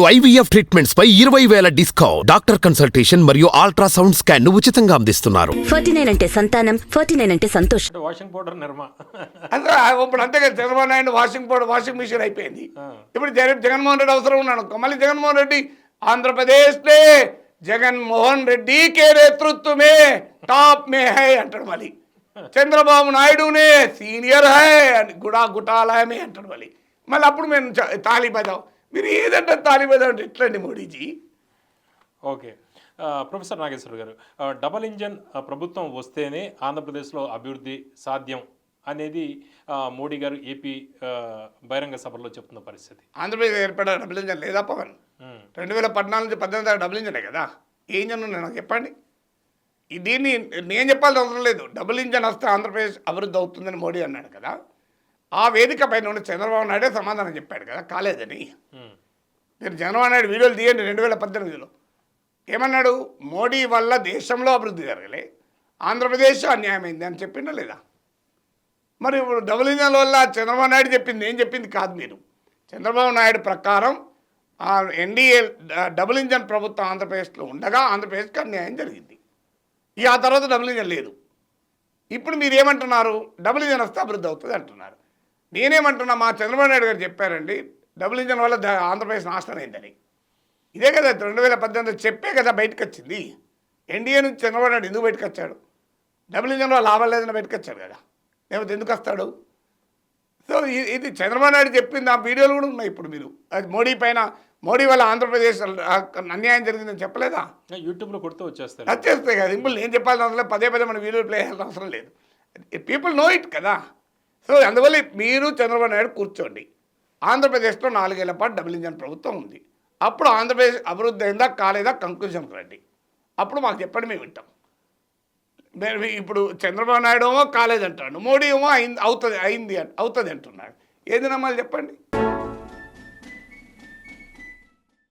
IVF treatments పై ఇరవై వేల డిస్కౌంట్. డాక్టర్ కన్సల్టేషన్ మరియు అల్ట్రాసౌండ్ స్కాన్ను ఉచితంగా అందిస్తున్నారు. ఫార్టీ నైన్ అంటే సంతానం ఫార్టీ నైన్ అంటే సంతోషం. Washing powder Nirma. అంతే ఇప్పుడు అంతే కదా Chandrababu Naidu washing powder washing machine అయిపోయింది. ఇప్పుడు జగన్ జగన్మోహన్ రెడ్డి అవసరం ఉన్నాడు. మళ్ళీ జగన్మోహన్ రెడ్డి ఆంధ్రప్రదేశ్ నే జగన్మోహన్ రెడ్డి కే నేతృత్వమే టాప్ మే హై అంటాడు మళ్ళీ. చంద్రబాబు నాయుడునే సీనియర్ హై అని గుడా గుటాలయమే అంటాడు మళ్ళీ. మళ్ళీ అప్పుడు మేము తాళి బజావ్ మీరు ఏదంటే బజావ్ అంటే ఎట్లండి మోడీజీ. ఓకే. ప్రొఫెసర్ నాగేశ్వర గారు డబల్ ఇంజన్ ప్రభుత్వం వస్తేనే ఆంధ్రప్రదేశ్లో అభివృద్ధి సాధ్యం అనేది మోడీ గారు ఏపీ బహిరంగ సభలో చెప్తున్న పరిస్థితి. ఆంధ్రప్రదేశ్ ఏర్పడ్డ డబుల్ ఇంజన్ లేదా పవన్? రెండు వేల పద్నాలుగు నుంచి పద్దెనిమిది దాకా డబుల్ ఇంజనే కదా? ఏ ఇంజన్ ఉన్నాయి నాకు చెప్పండి. దీన్ని నేను చెప్పాల్సిన అవసరం లేదు. డబుల్ ఇంజన్ వస్తే ఆంధ్రప్రదేశ్ అభివృద్ధి అవుతుందని మోడీ అన్నాడు కదా? ఆ వేదిక పైన ఉన్న చంద్రబాబు నాయుడే సమాధానం చెప్పాడు కదా కాలేదని. మీరు చంద్రబాబు నాయుడు వీడియోలు తీయండి రెండు వేల పద్దెనిమిదిలో. ఏమన్నాడు? మోడీ వల్ల దేశంలో అభివృద్ధి జరగలే ఆంధ్రప్రదేశ్ అన్యాయమైంది అని చెప్పిండా లేదా? మరి ఇప్పుడు డబుల్ ఇంజన్ వల్ల చంద్రబాబు నాయుడు చెప్పింది ఏం చెప్పింది కాదు మీరు. చంద్రబాబు నాయుడు ప్రకారం ఆ ఎన్డీఏ డబుల్ ఇంజన్ ప్రభుత్వం ఆంధ్రప్రదేశ్లో ఉండగా ఆంధ్రప్రదేశ్కి అన్యాయం జరిగింది. ఇక ఆ తర్వాత డబుల్ ఇంజన్ లేదు. ఇప్పుడు మీరు ఏమంటున్నారు? డబుల్ ఇంజన్ వస్తే అభివృద్ధి అవుతుంది అంటున్నారు. నేనేమంటున్నా మా చంద్రబాబు నాయుడు గారు చెప్పారండి డబుల్ ఇంజన్ వల్ల ఆంధ్రప్రదేశ్ నాశనం అయిందని. ఇదే కదా రెండు వేల పద్దెనిమిది చెప్పే కదా బయటకు వచ్చింది ఎన్డీఏ నుంచి చంద్రబాబు నాయుడు ఎందుకు బయటకు వచ్చాడు డబుల్ ఇంజన్లో లాభం లేదని బయటకు వచ్చాడు కదా. లేకపోతే ఎందుకు వస్తాడు? సో ఇది చంద్రబాబు నాయుడు చెప్పింది ఆ వీడియోలు కూడా ఉన్నాయి ఇప్పుడు మీరు. అది మోడీ పైన మోడీ వల్ల ఆంధ్రప్రదేశ్ అన్యాయం జరిగిందని చెప్పలేదా? యూట్యూబ్లో కొడితే వచ్చేస్తారు వచ్చేస్తాయి కదా. సింపుల్ నేను చెప్పాల్సిన అవసరం పదే పదే మన వీడియో ప్లే చేయాల్సిన అవసరం లేదు. పీపుల్ నో ఇట్ కదా. సో అందువల్ల మీరు చంద్రబాబు నాయుడు కూర్చోండి. ఆంధ్రప్రదేశ్లో నాలుగేళ్ళ పాటు డబుల్ ఇంజన్ ప్రభుత్వం ఉంది. అప్పుడు ఆంధ్రప్రదేశ్ అభివృద్ధి అయిందా కాలేదా కంక్లూజన్కి రండి. అప్పుడు మాకు చెప్పండి మేము వింటాం. మేము ఇప్పుడు చంద్రబాబు నాయుడు ఏమో కాలేదంటాడు మోడీ ఏమో అయింది అవుతుంది అయింది అవుతుంది అంటున్నాడు. ఏది నమ్మాలి చెప్పండి?